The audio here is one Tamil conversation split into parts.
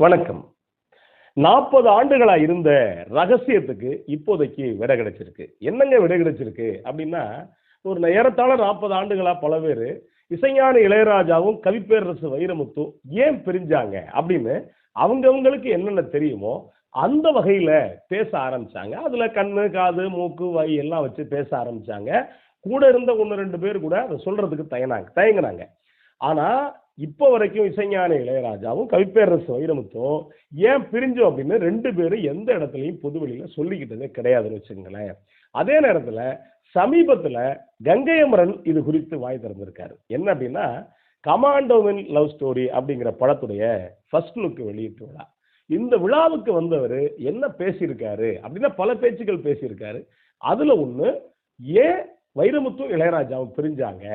வணக்கம். நாற்பது ஆண்டுகளா இருந்த ரகசியத்துக்கு இப்போதைக்கு விடை கிடைச்சிருக்கு. என்னங்க விடை கிடைச்சிருக்கு அப்படின்னா ஒரு ஏறத்தாழ நாற்பது ஆண்டுகளா பல பேர் இசைஞான இளையராஜாவும் கவிப்பேரரசு வைரமுத்து ஏன் பிரிஞ்சாங்க அப்படின்னு அவங்கவங்களுக்கு என்னென்ன தெரியுமோ அந்த வகையில பேச ஆரம்பிச்சாங்க. அதுல கண்ணு காது மூக்கு வை எல்லாம் வச்சு பேச ஆரம்பிச்சாங்க. கூட இருந்த ஒன்று ரெண்டு பேர் கூட அதை சொல்றதுக்கு தயனாங்க தயங்கினாங்க. ஆனா இப்போ வரைக்கும் இசைஞான இளையராஜாவும் கவிப்பேரரசு வைரமுத்தும் ஏன் பிரிஞ்சோம் அப்படின்னு ரெண்டு பேரும் எந்த இடத்துலையும் பொதுவெளியில சொல்லிக்கிட்டதே கிடையாதுன்னு வச்சுங்களேன் அதே நேரத்துல சமீபத்துல கங்கை அமரன் இது குறித்து வாய் திறந்திருக்காரு. என்ன அப்படின்னா கமாண்டோவின் லவ் ஸ்டோரி அப்படிங்கிற படத்துடைய ஃபர்ஸ்ட் லுக் வெளியிட்டு விழா. இந்த விழாவுக்கு வந்தவர் என்ன பேசியிருக்காரு அப்படின்னா பல பேச்சுக்கள் பேசியிருக்காரு. அதுல ஒன்று ஏன் வைரமுத்து இளையராஜாவும் பிரிஞ்சாங்க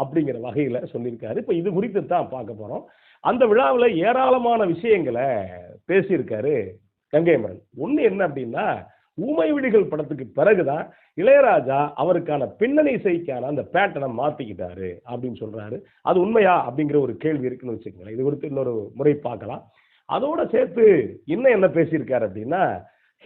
அப்படிங்கிற வகையில் சொல்லியிருக்காரு. இப்போ இது குறித்து தான் பார்க்க போகிறோம் அந்த விழாவில் ஏராளமான விஷயங்களை பேசியிருக்காரு கங்கை மரன் ஒன்று என்ன அப்படின்னா ஊமை விடிகள் படத்துக்கு பிறகுதான் இளையராஜா அவருக்கான பின்னணி இசைக்கான அந்த பேட்டனை மாற்றிக்கிட்டாரு அப்படின்னு சொல்கிறாரு அது உண்மையா அப்படிங்கிற ஒரு கேள்வி இருக்குன்னு வச்சுக்கோங்களேன். இது குறித்து இன்னொரு முறை பார்க்கலாம். அதோட சேர்த்து இன்னும் என்ன பேசியிருக்காரு அப்படின்னா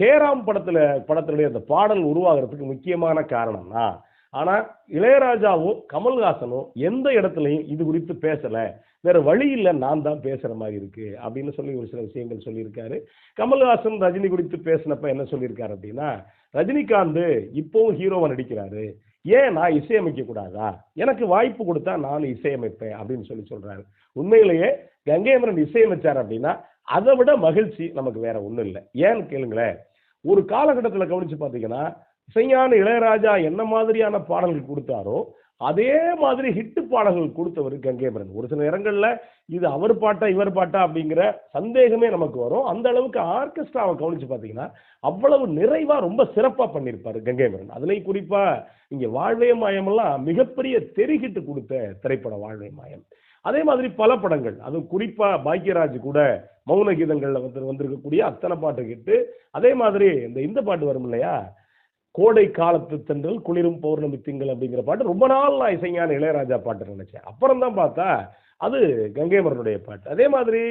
ஹேராம் படத்தில் படத்தினுடைய அந்த பாடல் உருவாகிறதுக்கு முக்கியமான காரணம்னா ஆனா இளையராஜாவும் கமல்ஹாசனும் எந்த இடத்துலையும் இது குறித்து பேசல. வேற வழி இல்லை நான் தான் பேசுற மாதிரி இருக்கு அப்படின்னு சொல்லி ஒரு சில விஷயங்கள் சொல்லியிருக்காரு. கமல்ஹாசன் ரஜினி குறித்து பேசினப்ப என்ன சொல்லியிருக்காரு அப்படின்னா ரஜினிகாந்த் இப்பவும் ஹீரோவா நடிக்கிறாரு. ஏன் நான் இசையமைக்க கூடாதா? எனக்கு வாய்ப்பு கொடுத்தா நானும் இசையமைப்பேன் அப்படின்னு சொல்லி சொல்றாரு. உண்மையிலேயே கங்கைமரன் இசையமைச்சார் அப்படின்னா அதை விட மகிழ்ச்சி நமக்கு வேற ஒண்ணும் இல்லை. ஏன்னு கேளுங்களேன் ஒரு காலகட்டத்தில் கவனிச்சு பார்த்தீங்கன்னா இசைஞான இளையராஜா என்ன மாதிரியான பாடல்கள் கொடுத்தாரோ அதே மாதிரி ஹிட்டு பாடல்கள் கொடுத்தவர் கங்கேபரன் ஒரு சில நேரங்களில் இது அவர் பாட்டா இவர் பாட்டா அப்படிங்கிற சந்தேகமே நமக்கு வரும். அந்த அளவுக்கு ஆர்கெஸ்ட்ராவை கவனிச்சு பார்த்தீங்கன்னா அவ்வளவு நிறைவாக ரொம்ப சிறப்பாக பண்ணியிருப்பார் கங்கேபரன் அதுலேயும் குறிப்பாக இங்கே வாழ்வே மாயமெல்லாம் மிகப்பெரிய தெரிகிட்டு கொடுத்த திரைப்படம் வாழ்வே மாயம். அதே மாதிரி பல படங்கள். அதுவும் குறிப்பாக பாக்யராஜ் கூட மௌன கீதங்களில் வந்து வந்திருக்கக்கூடிய அத்தனை பாட்டு கேட்டு அதே மாதிரி இந்த இந்த பாட்டு வரும் இல்லையா? கோடை காலத்து தென்றல் குளிரும் பௌர்ணமி திங்கள் அப்படிங்கிற பாட்டு ரொம்ப நாள் நான் இசைஞான இளையராஜா பாட்டு நினைச்சேன். அப்புறம் தான் பார்த்தா அது கங்கைமரனுடைய பாட்டு. அதே மாதிரி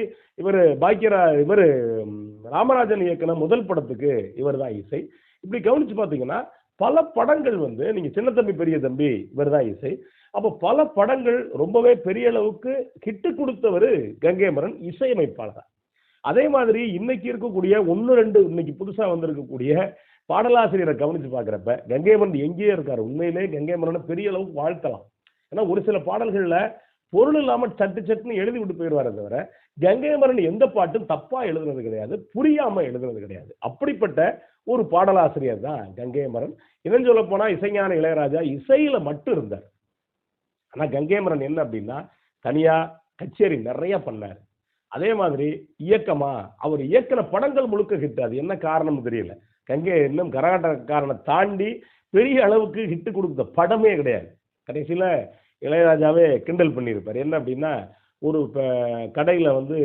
இவர் பாக்கியரா இவர் ராமராஜன் இயக்குன முதல் படத்துக்கு இவர் தான் இசை. இப்படி கவனிச்சு பார்த்தீங்கன்னா பல படங்கள் வந்து நீங்க சின்ன தம்பி பெரிய தம்பி இவர் தான் இசை. அப்போ பல படங்கள் ரொம்பவே பெரிய அளவுக்கு கிட்டு கொடுத்தவர் கங்கைமரன் இசையமைப்பாளர். அதே மாதிரி இன்னைக்கு இருக்கக்கூடிய ஒன்று ரெண்டு இன்னைக்கு புதுசாக வந்திருக்கக்கூடிய பாடலாசிரியரை கவனித்து பார்க்குறப்ப கங்கைமன் எங்கேயே இருக்கார். உண்மையிலே கங்கைமரனை பெரிய அளவுக்கு வாழ்த்தலாம். ஏன்னா ஒரு சில பாடல்களில் பொருள் இல்லாமல் சட்டு சட்டுன்னு எழுதி விட்டு போயிடுவாரே தவிர கங்கைமரன் எந்த பாட்டும் தப்பா எழுதுனது கிடையாது. புரியாம எழுதுனது கிடையாது. அப்படிப்பட்ட ஒரு பாடலாசிரியர் தான் கங்கைமரன் இதன் சொல்ல போனா இசைஞான இளையராஜா இசையில மட்டும் இருந்தார். ஆனா கங்கைமரன் என்ன அப்படின்னா தனியா கச்சேரி நிறைய பண்ணார். அதே மாதிரி இயக்கமா அவர் இயக்கின படங்கள் முழுக்க ஹிட். அது என்ன காரணம் தெரியல. கங்கை இன்னும் கரகாட்டக்காரனை தாண்டி பெரிய அளவுக்கு ஹிட்டு கொடுத்த படமே கிடையாது. கடைசியில் இளையராஜாவே கிண்டல் பண்ணியிருப்பார். என்ன அப்படின்னா ஒரு இப்போ கடையில் வந்து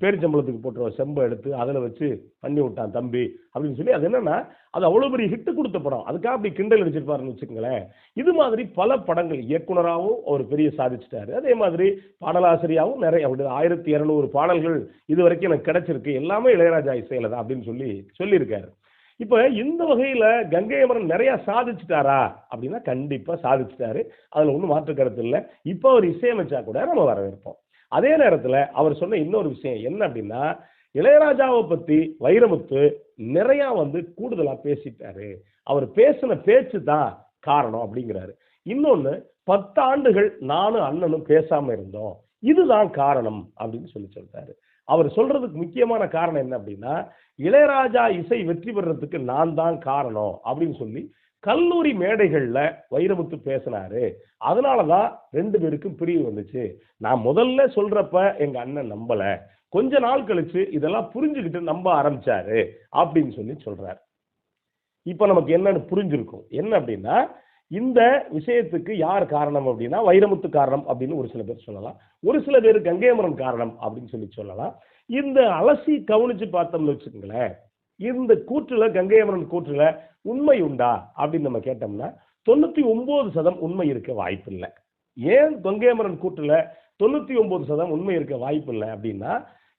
பேரிச்சம்பளத்துக்கு போட்டுற செம்பை எடுத்து அதில் வச்சு பண்ணி விட்டான் தம்பி அப்படின்னு சொல்லி அது என்னன்னா அது அவ்வளோ பெரிய ஹிட்டு கொடுத்த படம். அதுக்காக அப்படி கிண்டல் அடிச்சிருப்பாருன்னு வச்சுக்கோங்களேன். இது மாதிரி பல படங்கள் இயக்குனராகவும் அவர் பெரிய சாதிச்சிட்டாரு. அதே மாதிரி பாடலாசிரியாகவும் நிறைய அப்படி ஆயிரத்தி இரநூறு பாடல்கள் இது வரைக்கும் எனக்கு கிடைச்சிருக்கு. எல்லாமே இளையராஜா இசையில தான் அப்படின்னு சொல்லி சொல்லியிருக்காரு. இப்போ இந்த வகையில் கங்கை அமரன் நிறைய சாதிச்சிட்டாரா அப்படின்னா கண்டிப்பாக சாதிச்சிட்டாரு. அதில் ஒன்றும் மாற்று கருத்து இல்லை. இப்போ அவர் இசையமைச்சா கூட நம்ம வரவேற்போம். அதே நேரத்தில் அவர் சொன்ன இன்னொரு விஷயம் என்ன அப்படின்னா இளையராஜாவை பற்றி வைரமுத்து நிறையா வந்து கூடுதலாக பேசிட்டாரு. அவர் பேசின பேச்சு தான் காரணம் அப்படிங்கிறாரு. இன்னொன்று பத்தாண்டுகள் நானும் அண்ணனும் பேசாமல் இருந்தோம். இதுதான் காரணம் அப்படின்னு சொல்லி சொல்றாரு அவர் சொல்றதுக்கு முக்கியமான காரணம் என்ன அப்படின்னா இளையராஜா இசை வெற்றி பெறத்துக்கு நான் தான் காரணம் அப்படின்னு சொல்லி கல்லூரி மேடைகளில் வைரமுத்து பேசினாரு. அதனாலதான் ரெண்டு பேருக்கும் பிரிவு வந்துச்சு. நான் முதல்ல சொல்றப்ப எங்க அண்ணன் நம்பல. கொஞ்ச நாள் கழிச்சு இதெல்லாம் புரிஞ்சுக்கிட்டு நம்ப ஆரம்பிச்சாரு அப்படின்னு சொல்லி சொல்றாரு. இப்போ நமக்கு என்னன்னு புரிஞ்சிருக்கும். என்ன அப்படின்னா இந்த விஷயத்துக்கு யார் காரணம் அப்படின்னா வைரமுத்து காரணம் அப்படின்னு ஒரு சில பேர் சொல்லலாம். ஒரு சில பேர் கங்கேமரன் காரணம் அப்படின்னு சொல்லி சொல்லலாம். இந்த அலசி கவனிச்சு பார்த்தோம்னு வச்சுக்கோங்களேன் இந்த கூற்றுல கங்கையமரன் கூற்றுல உண்மை உண்டா அப்படின்னு நம்ம கேட்டோம்னா தொண்ணூத்தி ஒன்பது சதம் உண்மை இருக்க வாய்ப்பு இல்லை ஏன் கங்கையமரன் கூற்றுல தொண்ணூத்தி ஒன்பது சதம் உண்மை இருக்க வாய்ப்பு இல்லை அப்படின்னா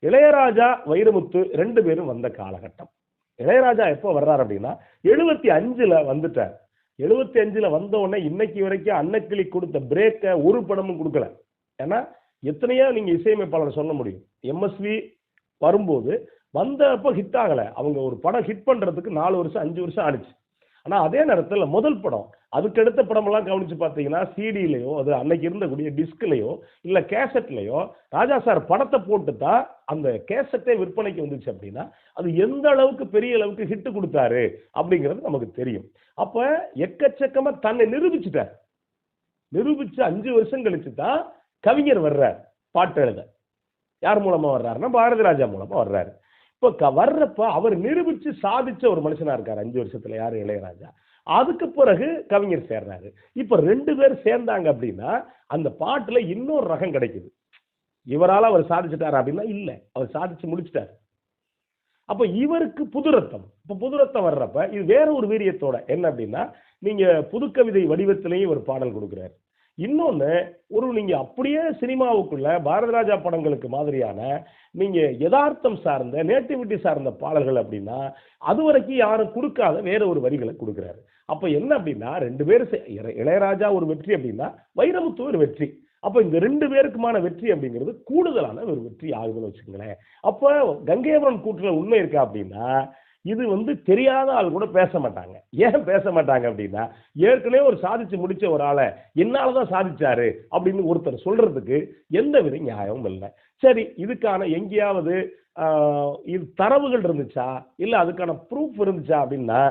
இளையராஜா வைரமுத்து ரெண்டு பேரும் வந்த காலகட்டம். இளையராஜா எப்போ வர்றார் அப்படின்னா எழுபத்தி அஞ்சுல வந்துட்டார். எழுபத்தி அஞ்சுல வந்த உடனே இன்னைக்கு வரைக்கும் அன்னக்கிளி கொடுத்த பிரேக்கை ஒரு படமும் கொடுக்கல. ஏன்னா எத்தனையோ நீங்க இசையமைப்பாளர் சொல்ல முடியும். எம்எஸ்வி வரும்போது வந்தப்போ ஹிட் ஆகலை. அவங்க ஒரு படம் ஹிட் பண்ணுறதுக்கு நாலு வருஷம் அஞ்சு வருஷம் ஆனிச்சு. ஆனால் அதே நேரத்தில் முதல் படம் அதுக்கடுத்த படமெல்லாம் கவனிச்சு பார்த்தீங்கன்னா சிடியிலையோ அது அன்னைக்கு இருந்தக்கூடிய டிஸ்க்லையோ இல்லை கேசட்லையோ ராஜா சார் படத்தை போட்டு தான் அந்த கேசட்டே விற்பனைக்கு வந்துச்சு அப்படின்னா அது எந்த அளவுக்கு பெரிய அளவுக்கு ஹிட்டு கொடுத்தாரு அப்படிங்கிறது நமக்கு தெரியும். அப்போ எக்கச்சக்கமாக தன்னை நிரூபிச்சுட்டார். நிரூபித்து அஞ்சு வருஷம் கழிச்சு தான் கவிஞர் வர்றார் பாட்டு எழுத. யார் மூலமாக வர்றாருன்னா பாரதி ராஜா மூலமாக வர்றாரு. இப்போ க- வர்றப்ப அவர் நிரூபித்து சாதிச்ச ஒரு மனுஷனாக இருக்கார் அஞ்சு வருஷத்துல யாரு இளையராஜா. அதுக்கு பிறகு கவிஞர் சேர்றாரு. இப்போ ரெண்டு பேர் சேர்ந்தாங்க அப்படின்னா அந்த பாட்டில் இன்னொரு ரகம் கிடைக்குது. இவரால் அவர் சாதிச்சிட்டார் அப்படின்னா இல்லை. அவர் சாதிச்சு முடிச்சிட்டாரு. அப்போ இவருக்கு புது ரத்தம் புதுரத்தம் புது ரத்தம் வர்றப்ப இது வேற ஒரு வீரியத்தோட. என்ன அப்படின்னா நீங்கள் புதுக்கவிதை வடிவத்திலேயே ஒரு பாடல் கொடுக்குறாரு. இன்னொன்று ஒரு நீங்கள் அப்படியே சினிமாவுக்குள்ள பாரதிராஜா படங்களுக்கு மாதிரியான நீங்கள் யதார்த்தம் சார்ந்த நேட்டிவிட்டி சார்ந்த பாடல்கள் அப்படின்னா அது வரைக்கும் யாரும் கொடுக்காத வேற ஒரு வரிகளை கொடுக்குறாரு. அப்போ என்ன அப்படின்னா ரெண்டு பேர் இளையராஜா ஒரு வெற்றி அப்படின்னா வைரமுத்து ஒரு வெற்றி. அப்போ இந்த ரெண்டு பேருக்குமான வெற்றி அப்படிங்கிறது கூடுதலான ஒரு வெற்றி ஆகுதுன்னு வச்சுக்கோங்களேன். அப்போ கங்கையமரன் கூட்டுல உண்மை இருக்கா அப்படின்னா இது வந்து தெரியாத ஆள் கூட பேச மாட்டாங்க. ஏன் பேச மாட்டாங்க அப்படின்னா ஏற்கனவே ஒரு சாதிச்சு முடிச்ச ஒரு ஆளை என்னாலதான் சாதிச்சாரு அப்படின்னு ஒருத்தர் சொல்றதுக்கு எந்த வித நியாயமும் இல்லை. சரி இதுக்கான எங்கேயாவது இது தரவுகள் இருந்துச்சா? இல்லை அதுக்கான ப்ரூஃப் இருந்துச்சா அப்படின்னா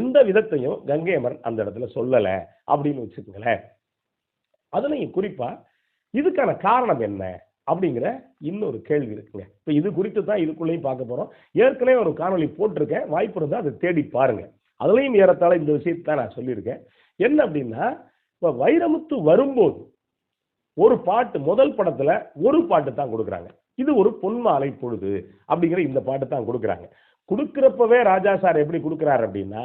எந்த விதத்தையும் கங்கையமரன் அந்த இடத்துல சொல்லலை அப்படின்னு வச்சுக்கோங்களேன். அதுலையும் குறிப்பா இதுக்கான காரணம் என்ன? அப்படிங்கிற இன்னொரு கேள்வி இருக்குங்க. இப்போ இது குறித்து தான் இதுக்குள்ளேயும் பார்க்க போகிறோம் ஏற்கனவே ஒரு காணொளி போட்டிருக்கேன். வாய்ப்பு இருந்தால் அதை தேடி பாருங்க. அதுலேயும் ஏறத்தாழ இந்த விஷயத்தை தான் நான் சொல்லியிருக்கேன். என்ன அப்படின்னா இப்போ வைரமுத்து வரும்போது ஒரு பாட்டு முதல் படத்தில் ஒரு பாட்டு தான் கொடுக்குறாங்க. இது ஒரு பொன்மாலை பொழுது அப்படிங்கிற இந்த பாட்டு தான் கொடுக்குறாங்க. கொடுக்குறப்பவே ராஜா சார் எப்படி கொடுக்குறாரு அப்படின்னா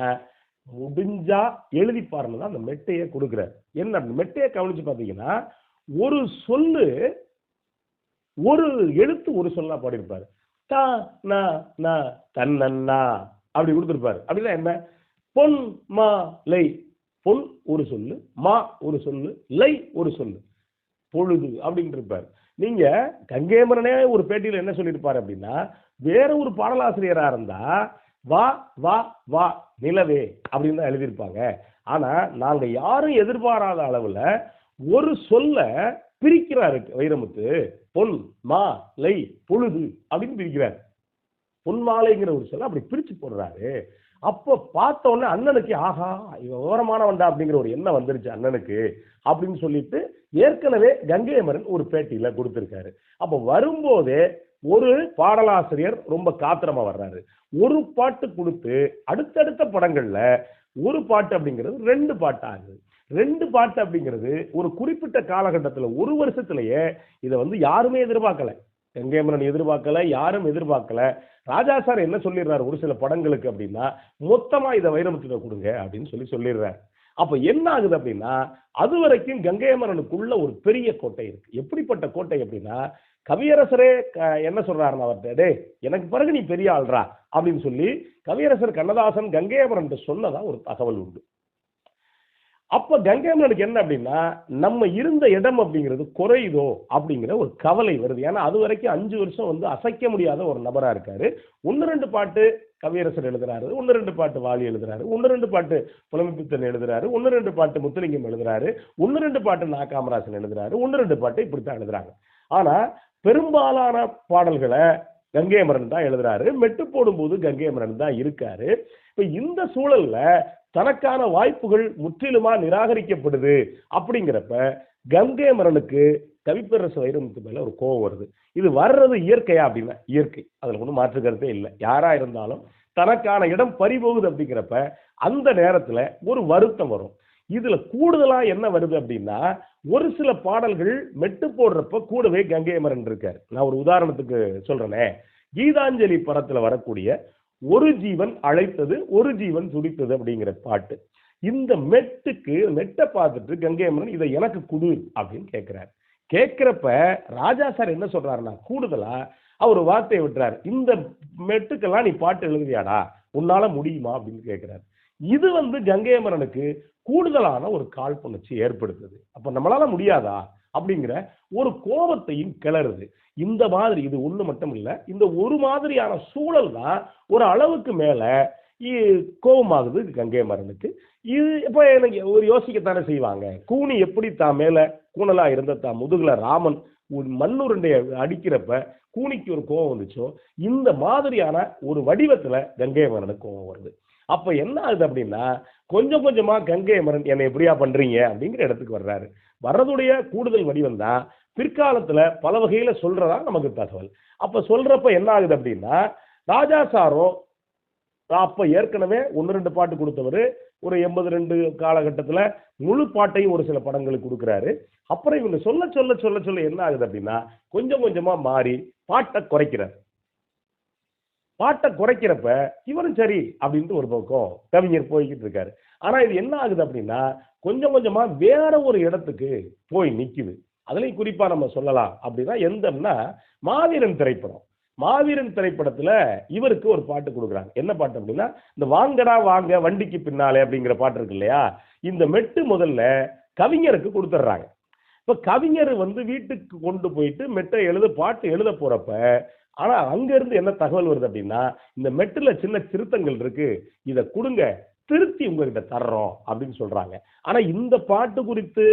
முடிஞ்சா எழுதி பாருன்னு தான் அந்த மெட்டையை கொடுக்குறாரு. என்ன அந்த மெட்டையை கவனிச்சு பார்த்தீங்கன்னா ஒரு சொல்லு ஒரு எழுத்து ஒரு சொல்லா பாடியிருப்பாரு. தா நா நா தன்னன்னா அப்படி கொடுத்துருப்பாரு. அப்படின்னா என்ன? பொன் மா லை. பொன் ஒரு சொல்லு மா ஒரு சொல்லு லை ஒரு சொல்லு. பொழுது அப்படின்னு இருப்பார் நீங்க கங்கேமரனே ஒரு பேட்டியில் என்ன சொல்லியிருப்பாரு அப்படின்னா வேற ஒரு பாடலாசிரியராக இருந்தா வா வா வா நிலவே அப்படின்னு தான் எழுதியிருப்பாங்க. ஆனா நாங்க யாரும் எதிர்பாராத அளவுல ஒரு சொல்ல பிரிக்கிறாரு வைரமுத்து. பொன் மா லை பொழுது அப்படின்னு பிரிக்கிறார். பொன்மாலைங்கிற ஒரு சொல்ல அப்படி பிரிச்சு போடுறாரு. அப்போ பார்த்த உடனே அண்ணனுக்கு ஆஹா இவன் விவரமானவன்டா அப்படிங்கிற ஒரு எண்ணம் வந்துருச்சு அண்ணனுக்கு அப்படின்னு சொல்லிட்டு ஏற்கனவே கங்கையமரன் ஒரு பேட்டியில கொடுத்திருக்காரு. அப்போ வரும்போதே ஒரு பாடலாசிரியர் ரொம்ப காத்திரமா வர்றாரு. ஒரு பாட்டு கொடுத்து அடுத்தடுத்த படங்கள்ல ஒரு பாட்டு அப்படிங்கிறது ரெண்டு பாட்டு ஆகுது ரெண்டு பாட்டு அப்படிங்கிறது ஒரு குறிப்பிட்ட காலகட்டத்தில் ஒரு வருஷத்திலேயே இதை வந்து யாருமே எதிர்பார்க்கல. செங்கேமரன் எதிர்பார்க்கல யாரும் எதிர்பார்க்கல. ராஜா சார் என்ன சொல்லிடுறாரு? ஒரு சில படங்களுக்கு அப்படின்னா மொத்தமா இதை வைரமுத்திர கொடுங்க அப்படின்னு சொல்லி சொல்லிடுறாரு. அப்ப என்ன ஆகுது அப்படின்னா அது வரைக்கும் கங்கையமரனுக்குள்ள ஒரு பெரிய கோட்டை இருக்கு. எப்படிப்பட்ட கோட்டை அப்படின்னா கவியரசரே க- என்ன சொல்றாருன்னா அவர்கிட்ட டே எனக்கு பிறகு நீ பெரிய ஆள்றா அப்படின்னு சொல்லி கவியரசர் கண்ணதாசன் கங்கையமரன் சொன்னதா ஒரு தகவல் உண்டு. அப்ப கங்கையமரனுக்கு என்ன அப்படின்னா நம்ம இருந்த இடம் அப்படிங்கிறது குறையுதோ அப்படிங்கிற ஒரு கவலை வருது. ஏன்னா அது வரைக்கும் அஞ்சு வருஷம் வந்து அசைக்க முடியாத ஒரு நபரா இருக்காரு. ஒன்று ரெண்டு பாட்டு கவியரசர் எழுதுறாரு. ஒன்று ரெண்டு பாட்டு வாலி எழுதுறாரு. ஒன்று ரெண்டு பாட்டு புலமைப்பித்தன் எழுதுறாரு. ஒன்று ரெண்டு பாட்டு முத்துலிங்கம் எழுதுறாரு. ஒன்று ரெண்டு பாட்டு நா. காமராசன் எழுதுறாரு. ஒன்று ரெண்டு பாட்டு இப்படித்தான் எழுதுறாங்க. ஆனா பெரும்பாலான பாடல்களை கங்கை அமரன் தான் எழுதுறாரு. மெட்டு போடும்போது கங்கை அமரன் தான் இருக்காரு. இப்ப இந்த சூழல்ல தனக்கான வாய்ப்புகள் முற்றிலுமா நிராகரிக்கப்படுது அப்படிங்கிறப்ப கங்கை அமரனுக்கு கவிப்பரசு வைரமுத்து மேல ஒரு கோவம் வருது. இது வர்றது இயற்கையா அப்படின்னா இயற்கை. அதுல ஒன்றும் மாற்று கருத்தே இல்லை. யாரா இருந்தாலும் தனக்கான இடம் பறிபோகுது அப்படிங்கிறப்ப அந்த நேரத்துல ஒரு வருத்தம் வரும். இதுல கூடுதலா என்ன வருது அப்படின்னா ஒரு சில பாடல்கள் மெட்டு போடுறப்ப கூடவே கங்கையமரன் இருக்கார். நான் ஒரு உதாரணத்துக்கு சொல்றேனே. கீதாஞ்சலி படத்துல வரக்கூடிய ஒரு ஜீவன் அழைத்தது ஒரு ஜீவன் துடித்தது அப்படிங்கிற பாட்டு. இந்த மெட்டுக்கு மெட்டை பார்த்துட்டு கங்கையமரன் இதை எனக்கு குடு அப்படின்னு கேட்கிறார் கேட்கிறப்ப ராஜா சார் என்ன சொல்றாருன்னா கூடுதலா அவர் வார்த்தையை விட்டுறாரு. இந்த மெட்டுக்கெல்லாம் நீ பாட்டு எழுதியாடா உன்னால முடியுமா? அப்படின்னு கேட்கிறார் இது வந்து கங்கையமரனுக்கு கூடுதலான ஒரு காழ்ப்புணர்ச்சி ஏற்படுத்துது. அப்ப நம்மளால முடியாதா? அப்படிங்கிற ஒரு கோபத்தையும் கிளறுது. இந்த மாதிரி இது ஒண்ணு மட்டும் இல்ல இந்த ஒரு மாதிரியான சூழல் தான் ஒரு அளவுக்கு மேல இ- கோபமாகுது கங்கை மரனுக்கு இது இப்ப எனக்கு ஒரு யோசிக்கத்தானே செய்வாங்க. கூனி எப்படி தான் மேல கூணலா இருந்த தான் முதுகுல ராமன் ஒரு மண்ணுருண்டைய அடிக்கிறப்ப கூனிக்கு ஒரு கோபம் வந்துச்சோ இந்த மாதிரியான ஒரு வடிவத்துல கங்கை மரனுக்கு கோபம் வருது. அப்ப என்ன ஆகுது அப்படின்னா கொஞ்சம் கொஞ்சமா கங்கை அமரன் என்னை எப்படியா பண்றீங்க அப்படிங்கிற இடத்துக்கு வர்றாரு. வர்றதுடைய கூடுதல் வடிவம் தான் பிற்காலத்துல பல வகையில சொல்றதா நமக்கு தகவல். அப்ப சொல்றப்ப என்ன ஆகுது அப்படின்னா ராஜா சாரோ அப்ப ஏற்கனவே ஒன்று ரெண்டு பாட்டு கொடுத்தவர். ஒரு எண்பது ரெண்டு காலகட்டத்தில் முழு பாட்டையும் ஒரு சில படங்களுக்கு கொடுக்குறாரு. அப்புறம் இவங்க சொல்ல சொல்ல சொல்ல சொல்ல என்ன ஆகுது அப்படின்னா கொஞ்சம் கொஞ்சமாக மாறி பாட்டை குறைக்கிறார். பாட்டை குறைக்கிறப்ப இவரும் சரி அப்படின்ட்டு ஒரு பக்கம் கவிஞர் போய்கிட்டு இருக்காரு. ஆனா இது என்ன ஆகுது அப்படின்னா கொஞ்சம் கொஞ்சமா வேற ஒரு இடத்துக்கு போய் நிற்குது அதுலேயும் குறிப்பா நம்ம சொல்லலாம் அப்படின்னா எந்தம்னா மாவீரன் திரைப்படம். மாவீரன் திரைப்படத்துல இவருக்கு ஒரு பாட்டு கொடுக்குறாங்க. என்ன பாட்டு அப்படின்னா இந்த வாங்கடா வாங்க வண்டிக்கு பின்னாலே அப்படிங்கிற பாட்டு இருக்கு இல்லையா? இந்த மெட்டு முதல்ல கவிஞருக்கு கொடுத்துட்றாங்க. இப்போ கவிஞர் வந்து வீட்டுக்கு கொண்டு போயிட்டு மெட்டை எழுத பாட்டு எழுத போறப்ப ஆனா அங்க இருந்து என்ன தகவல் வருது அப்படின்னா இந்த மெட்டில் சின்ன திருத்தங்கள் இருக்கு இதை கொடுங்க திருத்தி உங்ககிட்ட தர்றோம் அப்படின்னு சொல்றாங்க. ஆனா இந்த பாட்டு குறித்து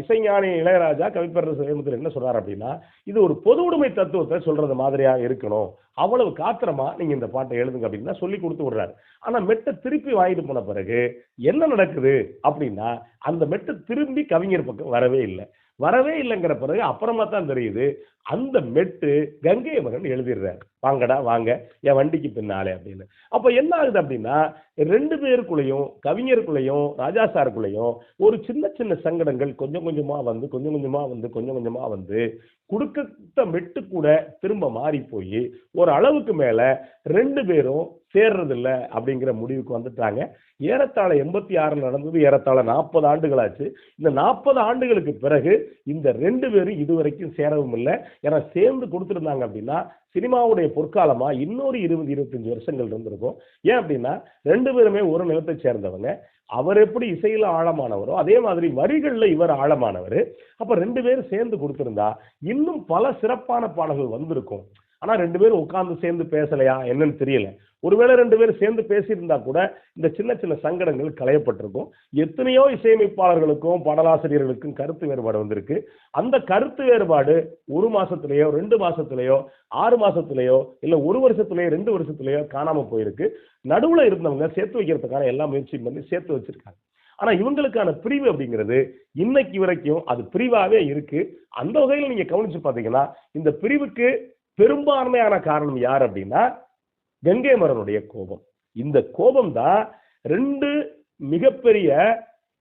இசைஞானி இளையராஜா கவிப்பரசு சுயமுத்தர் என்ன சொல்றாரு அப்படின்னா இது ஒரு பொது உடைமை தத்துவத்தை சொல்றது மாதிரியா இருக்கணும். அவ்வளவு காத்திரமா நீங்க இந்த பாட்டை எழுதுங்க அப்படின்னு சொல்லி கொடுத்து விடுறாரு. ஆனா மெட்டை திருப்பி வாங்கிட்டு போன பிறகு என்ன நடக்குது அப்படின்னா அந்த மெட்டை திரும்பி கவிஞர் பக்கம் வரவே இல்லை. வரவே இல்லைங்கிற பிறகு அப்புறமா தான் தெரியுது. அந்த மெட்டு கங்கை மகன் எழுதிடுறாரு. வாங்கடா வாங்க என் வண்டிக்கு பின்னாலே அப்படின்னு. அப்போ என்ன ஆகுது அப்படின்னா ரெண்டு பேருக்குள்ளேயும் கவிஞருக்குள்ளேயும் ராஜா சாருக்குள்ளேயும் ஒரு சின்ன சின்ன சங்கடங்கள் கொஞ்சம் கொஞ்சமாக வந்து கொஞ்சம் கொஞ்சமாக வந்து கொஞ்சம் கொஞ்சமாக வந்து கொடுத்த மெட்டு கூட திரும்ப மாறி போய் ஒரு அளவுக்கு மேல ரெண்டு பேரும் சேர்றதில்ல அப்படிங்கிற முடிவுக்கு வந்துட்டாங்க. ஏறத்தாழ எண்பத்தி ஆறு நடந்தது ஏறத்தாழ நாற்பது ஆண்டுகளாச்சு. இந்த நாற்பது ஆண்டுகளுக்கு பிறகு இந்த ரெண்டு பேரும் இதுவரைக்கும் சேரவும் இல்லை. ஏன்னா சேர்ந்து கொடுத்துருந்தாங்க அப்படின்னா சினிமாவுடைய பொற்காலமா இன்னொரு இருபது இருபத்தஞ்சு வருஷங்கள் இருந்திருக்கும். ஏன் அப்படின்னா ரெண்டு பேருமே ஒரு நிலத்தை சேர்ந்தவங்க. அவர் எப்படி இசையில் ஆழமானவரோ அதே மாதிரி வரிகளில் இவர் ஆழமானவர். அப்போ ரெண்டு பேரும் சேர்ந்து கொடுத்துருந்தா இன்னும் பல சிறப்பான பாடல்கள் வந்திருக்கும். ஆனா ரெண்டு பேரும் உட்கார்ந்து சேர்ந்து பேசலையா என்னன்னு தெரியல. ஒருவேளை ரெண்டு பேரும் சேர்ந்து பேசியிருந்தா கூட இந்த சின்ன சின்ன சங்கடங்கள் களையப்பட்டிருக்கும். எத்தனையோ இசையமைப்பாளர்களுக்கும் பாடலாசிரியர்களுக்கும் கருத்து வேறுபாடு வந்திருக்கு. அந்த கருத்து வேறுபாடு ஒரு மாசத்திலேயோ ரெண்டு மாசத்திலேயோ ஆறு மாசத்திலேயோ இல்ல ஒரு வருஷத்திலேயோ ரெண்டு வருஷத்திலேயோ காணாம போயிருக்கு. நடுவுல இருந்தவங்க சேர்த்து வைக்கிறதுக்கான எல்லா முயற்சியும் பண்ணி சேர்த்து வச்சிருக்காங்க. ஆனா இவங்களுக்கான பிரிவு அப்படிங்கிறது இன்னைக்கு வரைக்கும் அது பிரிவாவே இருக்கு. அந்த வகையில் நீங்க கவனிச்சு பாத்தீங்கன்னா இந்த பிரிவுக்கு பெரும்பான்மையான காரணம் யார் அப்படின்னா கங்கை மரனுடைய கோபம். இந்த கோபம் தான் ரெண்டு மிகப்பெரிய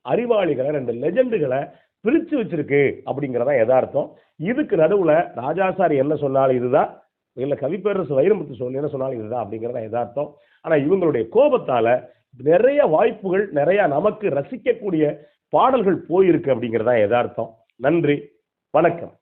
அறிவாளிகளை ரெண்டு லெஜண்டுகளை பிரிச்சு வச்சிருக்கு அப்படிங்கிறதா யதார்த்தம். இதுக்கு நடுவுல ராஜாசாரி என்ன சொன்னாலும் இதுதான். இல்ல கவிப்பேரரசு வைரமுத்து சொல்லி என்ன சொன்னாலும் இதுதான் அப்படிங்கிறதா யதார்த்தம். ஆனா இவங்களுடைய கோபத்தால நிறைய வாய்ப்புகள் நிறைய நமக்கு ரசிக்கக்கூடிய பாடல்கள் போயிருக்கு அப்படிங்கிறதா யதார்த்தம். நன்றி. வணக்கம்.